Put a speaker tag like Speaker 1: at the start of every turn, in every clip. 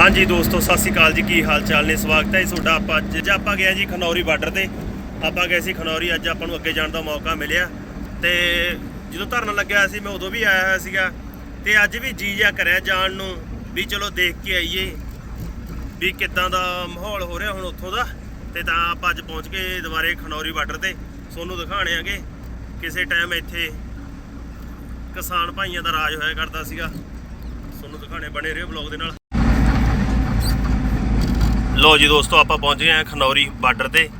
Speaker 1: ਹਾਂਜੀ ਦੋਸਤੋ, ਸਤਿ ਸ਼੍ਰੀ ਅਕਾਲ ਜੀ। ਕੀ ਹਾਲ ਚਾਲ ਨੇ? ਸਵਾਗਤ ਹੈ ਜੀ ਤੁਹਾਡਾ ਆਪਾਂ ਅੱਜ। ਅੱਜ ਆਪਾਂ ਗਏ ਜੀ ਖਨੌਰੀ ਬਾਰਡਰ ਤੇ। ਆਪਾਂ ਗਏ ਸੀ ਖਨੌਰੀ, ਅੱਜ ਆਪਾਂ ਨੂੰ ਅੱਗੇ ਜਾਣ ਦਾ ਮੌਕਾ ਮਿਲਿਆ। ਤੇ ਜਦੋਂ ਧਰਨ ਲੱਗਿਆ ਸੀ, ਮੈਂ ਉਦੋਂ ਵੀ ਆਇਆ ਹੋਇਆ ਸੀਗਾ। ਤੇ ਅੱਜ ਵੀ ਜੀ ਜਿਆ ਕਰਿਆ ਜਾਣ ਨੂੰ, ਵੀ ਚਲੋ ਦੇਖ ਕੇ ਆਈਏ, ਵੀ ਕਿੱਦਾਂ ਦਾ ਮਾਹੌਲ ਹੋ ਰਿਹਾ ਹੁਣ ਉੱਥੋਂ ਦਾ। ਤੇ ਤਾਂ ਆਪਾਂ ਅੱਜ ਪਹੁੰਚ ਗਏ ਦੁਬਾਰੇ ਖਨੌਰੀ ਬਾਰਡਰ ਤੇ। ਤੁਹਾਨੂੰ ਦਿਖਾਣੇ ਆਗੇ, ਕਿਸੇ ਟਾਈਮ ਇੱਥੇ ਕਿਸਾਨ ਭਾਈਆਂ ਦਾ ਰਾਜ ਹੋਇਆ ਕਰਦਾ ਸੀਗਾ। ਸੋਨੂੰ ਦਿਖਾਣੇ ਬਣੇ ਰਹੋ ਬਲੌਗ ਦੇ ਨਾਲ। ਲੋ ਜੀ ਦੋਸਤੋ, ਆਪਾਂ ਪਹੁੰਚ ਗਏ ਹਾਂ ਖਨੌਰੀ ਬਾਰਡਰ ਤੇ।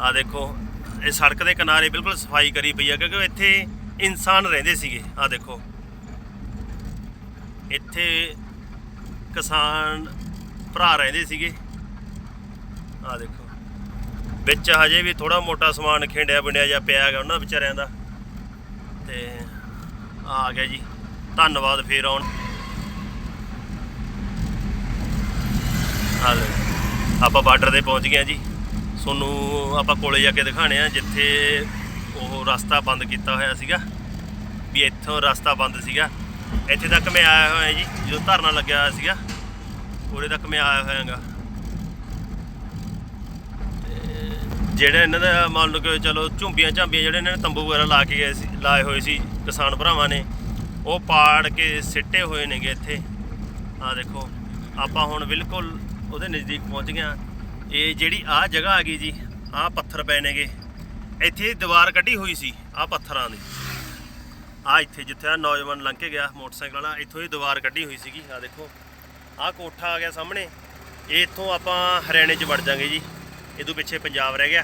Speaker 1: ਆ ਦੇਖੋ, ਇਹ ਸੜਕ ਦੇ ਕਿਨਾਰੇ ਬਿਲਕੁਲ ਸਫ਼ਾਈ ਕਰੀ ਪਈ ਆ, ਕਿਉਂਕਿ ਇੱਥੇ ਇਨਸਾਨ ਰਹਿੰਦੇ ਸੀਗੇ। ਆ ਦੇਖੋ। ਇੱਥੇ ਕਿਸਾਨ ਭਰਾ ਰਹਿੰਦੇ ਸੀਗੇ। ਆ ਦੇਖੋ। ਵਿੱਚ ਹਜੇ ਵੀ ਥੋੜਾ ਮੋਟਾ ਸਮਾਨ ਖਿੰਡਿਆ ਬਿੰਡਿਆ ਜਾਂ ਪਿਆ ਹੈਗਾ ਉਹਨਾਂ ਵਿਚਾਰਿਆਂ ਦਾ। ਤੇ ਆ ਗਿਆ ਜੀ। ਧੰਨਵਾਦ ਫੇਰ ਆਉਣ। ਆ ਆਪਾਂ ਬਾਰਡਰ ਤੇ ਪਹੁੰਚ ਗਏ ਹਾਂ ਜੀ। ਤੁਹਾਨੂੰ ਆਪਾਂ ਕੋਲੇ ਜਾ ਕੇ ਦਿਖਾਣੇ ਆ ਜਿੱਥੇ ਉਹ ਰਸਤਾ ਬੰਦ ਕੀਤਾ ਹੋਇਆ ਸੀਗਾ। ਵੀ ਇੱਥੋਂ ਰਸਤਾ ਬੰਦ ਸੀਗਾ। ਇੱਥੇ ਤੱਕ ਮੈਂ ਆਇਆ ਹੋਇਆ ਜੀ, ਜਦੋਂ ਧਰਨਾ ਲੱਗਿਆ ਹੋਇਆ ਸੀਗਾ, ਉਰੇ ਤੱਕ ਮੈਂ ਆਇਆ ਹੋਇਆਗਾ। ਜਿਹੜਾ ਇਹਨਾਂ ਦਾ ਮੰਨ ਲਓ ਕਿ ਚਲੋ ਝੁੰਬੀਆਂ ਝਾਂਬੀਆਂ ਜਿਹੜੇ ਇਹਨਾਂ ਨੇ ਤੰਬੂ ਵਗੈਰਾ ਲਾ ਕੇ ਗਏ ਸੀ, ਲਾਏ ਹੋਏ ਸੀ ਕਿਸਾਨ ਭਰਾਵਾਂ ਨੇ, ਉਹ ਪਾੜ ਕੇ ਸਿੱਟੇ ਹੋਏ ਨੇਗੇ ਇੱਥੇ। ਆ ਦੇਖੋ, ਆਪਾਂ ਹੁਣ ਬਿਲਕੁਲ ਉਹਦੇ ਨਜ਼ਦੀਕ ਪਹੁੰਚ ਗਿਆ। ਇਹ ਜਿਹੜੀ ਆਹ ਜਗ੍ਹਾ ਆ ਗਈ ਜੀ, ਆਹ ਪੱਥਰ ਪਏ ਨੇਗੇ। ਇੱਥੇ ਦੀਵਾਰ ਕੱਢੀ ਹੋਈ ਸੀ, ਆਹ ਪੱਥਰਾਂ ਦੀ। ਆ ਇੱਥੇ ਜਿੱਥੇ ਆ ਨੌਜਵਾਨ ਲੰਘ ਕੇ ਗਿਆ, ਮੋਟਰਸਾਈਕਲ ਵਾਲਾ, ਇੱਥੋਂ ਹੀ ਦੀਵਾਰ ਕੱਢੀ ਹੋਈ ਸੀਗੀ। ਆ ਦੇਖੋ ਆ ਕੋਠਾ ਆ ਗਿਆ ਸਾਹਮਣੇ। ਇਹ ਇੱਥੋਂ ਆਪਾਂ ਹਰਿਆਣੇ 'ਚ ਵੜ ਜਾਾਂਗੇ ਜੀ। ਇਹਦੋਂ ਪਿੱਛੇ ਪੰਜਾਬ ਰਹਿ ਗਿਆ।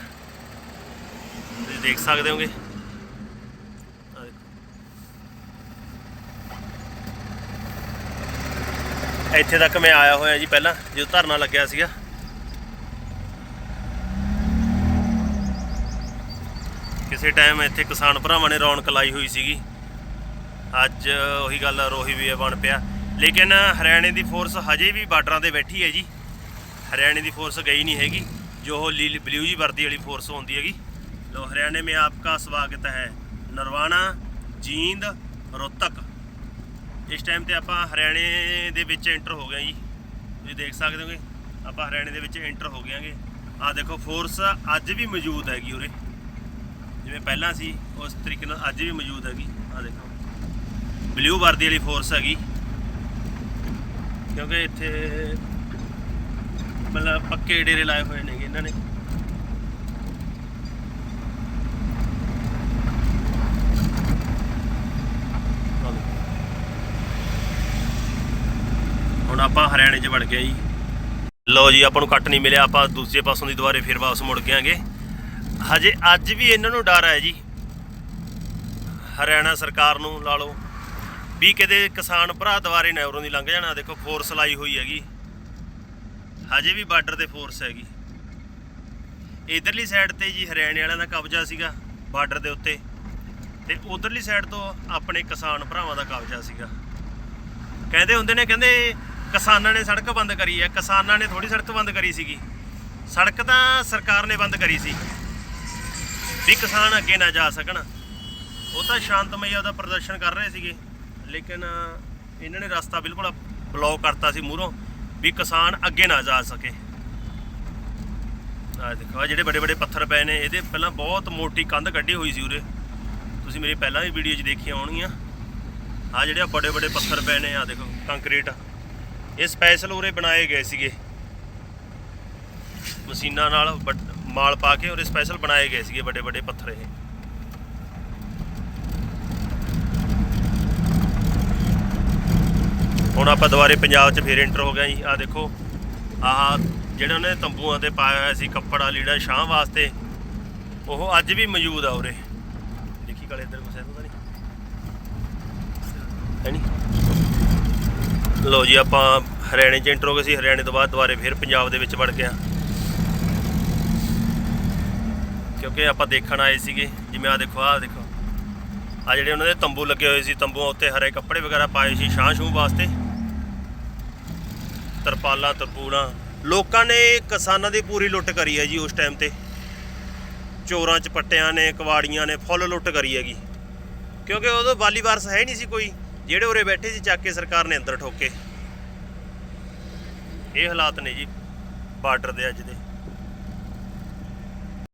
Speaker 1: ਤੁਸੀਂ ਦੇਖ ਸਕਦੇ ਹੋਗੇ ਆਹ ਦੇਖੋ। ਇੱਥੇ ਤੱਕ ਮੈਂ ਆਇਆ ਹੋਇਆ ਜੀ ਪਹਿਲਾਂ, ਜਦੋਂ ਧਰਨਾ ਲੱਗਿਆ ਸੀਗਾ। ਕਿਸੇ ਟਾਈਮ ਇੱਥੇ ਕਿਸਾਨ ਭਰਾਵਾਂ ਨੇ ਰੌਣਕ ਲਾਈ ਹੋਈ ਸੀਗੀ। ਅੱਜ ਉਹੀ ਗੱਲ ਰੋਹੀ ਵੀ ਬਣ ਪਿਆ। ਲੇਕਿਨ ਹਰਿਆਣੇ ਦੀ ਫੋਰਸ ਹਜੇ ਵੀ ਬਾਰਡਰਾਂ ਤੇ ਬੈਠੀ ਹੈ ਜੀ। ਹਰਿਆਣੇ ਦੀ ਫੋਰਸ ਗਈ ਨਹੀਂ ਹੈਗੀ। ਜੋ ਉਹ ਲੀਲ ਬਲੂ ਜੀ ਵਰਦੀ ਵਾਲੀ ਫੋਰਸ ਹੁੰਦੀ ਹੈਗੀ। ਲੋ ਹਰਿਆਣੇ ਮੇ ਆਪਕਾ ਸਵਾਗਤ ਹੈ। ਨਰਵਾਣਾ, ਜੀਂਦ ਰੋਤਕ ਇਸ ਟਾਈਮ ਤੇ ਆਪਾਂ ਹਰਿਆਣੇ ਦੇ ਵਿੱਚ ਐਂਟਰ ਹੋ ਗਏ ਜੀ। ਤੁਸੀਂ ਦੇਖ ਸਕਦੇ ਹੋਗੇ, ਆਪਾਂ ਹਰਿਆਣੇ ਦੇ ਵਿੱਚ ਐਂਟਰ ਹੋ ਗਏਗੇ ਆ ਦੇਖੋ ਫੋਰਸ ਅੱਜ ਵੀ ਮੌਜੂਦ ਹੈਗੀ ਉਰੇ। ਜਿਵੇਂ ਪਹਿਲਾਂ ਸੀ, ਉਸ ਤਰੀਕੇ ਨਾਲ ਅੱਜ ਵੀ ਮੌਜੂਦ ਹੈਗੀ। ਆ ਦੇਖੋ ਬਲੂ ਵਰਦੀ ਵਾਲੀ ਫੋਰਸ ਹੈਗੀ। ਕਿਉਂਕਿ ਇੱਥੇ ਮਤਲਬ ਪੱਕੇ ਡੇਰੇ ਲਾਏ ਹੋਏ ਨੇਗੇ ਇਹਨਾਂ ਨੇ ਹੁਣ ਆਪਾਂ ਹਰਿਆਣੇ 'ਚ ਵੜ ਗਏ ਜੀ। ਲਓ ਜੀ, ਆਪਾਂ ਨੂੰ ਕੱਟ ਨਹੀਂ ਮਿਲਿਆ, ਆਪਾਂ ਦੂਜੇ ਪਾਸੋਂ ਦੀ ਦੁਬਾਰੇ ਫਿਰ ਵਾਪਸ ਮੁੜ ਕੇ ਹਜੇ ਅੱਜ ਵੀ ਇਹਨਾਂ ਨੂੰ ਡਰ ਹੈ ਜੀ। ਹਰਿਆਣਾ ਸਰਕਾਰ ਨੂੰ ਲਾ ਲਓ, ਵੀ ਕਿਤੇ ਕਿਸਾਨ ਭਰਾ ਦੁਆਰੇ ਨਾ ਦੀ ਲੰਘ ਜਾਣਾ, ਦੇਖੋ ਫੋਰਸ ਲਾਈ ਹੋਈ ਹੈਗੀ। ਹਜੇ ਵੀ ਬਾਰਡਰ ਤੇ ਫੋਰਸ ਹੈਗੀ। ਇਧਰਲੀ ਸਾਈਡ ਤੇ ਜੀ ਹਰਿਆਣੇ ਵਾਲਿਆਂ ਦਾ ਕਬਜ਼ਾ ਸੀਗਾ ਬਾਰਡਰ ਦੇ ਉੱਤੇ। ਤੇ ਉਧਰਲੀ ਸਾਈਡ ਤੋਂ ਆਪਣੇ ਕਿਸਾਨ ਭਰਾਵਾਂ ਦਾ ਕਬਜ਼ਾ ਸੀਗਾ। ਕਹਿੰਦੇ ਹੁੰਦੇ ਨੇ, ਕਹਿੰਦੇ ਕਿਸਾਨਾਂ ਨੇ ਸੜਕ ਬੰਦ ਕਰੀ ਹੈ, ਕਿਸਾਨਾਂ ਨੇ ਥੋੜੀ ਸੜਕ ਬੰਦ ਕਰੀ ਸੀਗੀ। ਸੜਕ ਤਾਂ ਸਰਕਾਰ ਨੇ ਬੰਦ ਕਰੀ ਸੀ। ਵੀ ਕਿਸਾਨ ਅੱਗੇ ਨਾ ਜਾ ਸਕਣ। ਉਹ ਤਾਂ ਸ਼ਾਂਤਮਈ ਉਹਦਾ ਪ੍ਰਦਰਸ਼ਨ ਕਰ ਰਹੇ ਸੀਗੇ। ਲੇਕਿਨ ਇਹਨਾਂ ਨੇ ਰਸਤਾ ਬਿਲਕੁਲ ਬਲੌਕ ਕਰਤਾ ਸੀ ਮੂਹਰੋਂ, ਵੀ ਕਿਸਾਨ ਅੱਗੇ ਨਾ ਜਾ ਸਕੇ। ਆ ਦੇਖੋ, ਆਹ ਜਿਹੜੇ ਬੜੇ ਬੜੇ ਪੱਥਰ ਪਏ ਨੇ, ਇਹਦੇ ਪਹਿਲਾਂ ਬਹੁਤ ਮੋਟੀ ਕੰਧ ਕੱਢੀ ਹੋਈ ਸੀ ਉਰੇ। ਤੁਸੀਂ ਮੇਰੀ ਪਹਿਲਾਂ ਵੀ ਵੀਡੀਓ 'ਚ ਦੇਖੀਆਂ ਹੋਣਗੀਆਂ। ਆ ਜਿਹੜੇ ਬੜੇ ਵੱਡੇ ਪੱਥਰ ਪਏ ਨੇ ਆ ਦੇਖੋ, ਕੰਕਰੀਟ। ਇਹ ਸਪੈਸ਼ਲ ਉਰੇ ਬਣਾਏ ਗਏ ਸੀਗੇ। ਮਸ਼ੀਨਾਂ ਨਾਲ ਵੱਡ- ਮਾਲ ਪਾ ਕੇ ਉਰੇ ਸਪੈਸ਼ਲ ਬਣਾਏ ਗਏ ਸੀਗੇ ਵੱਡੇ ਵੱਡੇ ਪੱਥਰ ਇਹ। ਹੁਣ ਆਪਾਂ ਦੁਬਾਰੇ ਪੰਜਾਬ 'ਚ ਫੇਰ ਐਂਟਰ ਹੋ ਗਏ ਜੀ। ਆ ਦੇਖੋ, ਆਹ ਜਿਹੜਾ ਉਹਨੇ ਤੰਬੂਆਂ ਤੇ ਪਾਇਆ ਹੋਇਆ ਸੀ, ਕੱਪੜਾ, ਲੀੜਾ, ਛਾਂ ਵਾਸਤੇ, ਉਹ ਅੱਜ ਵੀ ਮੌਜੂਦ ਆ ਉਰੇ। ਦੇਖੀ ਕਾਲੇ ਇੱਧਰ ਕੁਛ ਹੈ ਨਹੀਂ? ਹੈ ਨਹੀਂ? ਲੋ ਜੀ, ਆਪਾਂ ਹਰਿਆਣੇ 'ਚ ਇੰਟਰ ਹੋ ਗਏ ਸੀ, ਹਰਿਆਣੇ ਤੋਂ ਬਾਅਦ ਦੁਬਾਰੇ ਫਿਰ ਪੰਜਾਬ ਦੇ ਵਿੱਚ ਵੜ ਗਿਆ। ਕਿਉਂਕਿ ਆਪਾਂ ਦੇਖਣ ਆਏ ਸੀਗੇ, ਜਿਵੇਂ ਆ ਦੇਖੋ ਆ ਦੇਖੋ। ਆ ਜਿਹੜੇ ਉਹਨਾਂ ਦੇ ਤੰਬੂ ਲੱਗੇ ਹੋਏ ਸੀ, ਤੰਬੂਆਂ ਉੱਤੇ ਹਰੇ ਕੱਪੜੇ ਵਗੈਰਾ ਪਾਏ ਸੀ, ਛਾਂ ਛੂੰ ਵਾਸਤੇ। ਤਰਪਾਲਾਂ, ਤਰਪੂਲਾਂ। ਲੋਕਾਂ ਨੇ ਕਿਸਾਨਾਂ ਦੀ ਪੂਰੀ ਲੁੱਟ ਕਰੀ ਹੈ ਜੀ ਉਸ ਟਾਈਮ ਤੇ। ਚੋਰਾਂ ਚਪੱਟਿਆਂ ਨੇ, ਕਵਾੜੀਆਂ ਨੇ, ਫੁੱਲ ਲੁੱਟ ਕਰੀ ਹੈਗੀ। ਕਿਉਂਕਿ ਉਦੋਂ ਬਾਲੀ ਵਾਰਸ ਹੈ ਨਹੀਂ ਸੀ ਕੋਈ, ਜਿਹੜੇ ਉਰੇ ਬੈਠੇ ਸੀ, ਚੱਕ ਕੇ ਸਰਕਾਰ ਨੇ ਅੰਦਰ ਠੋਕੇ। ਇਹ ਹਾਲਾਤ ਨੇ ਜੀ ਬਾਰਡਰ ਦੇ ਅੱਜ ਦੇ।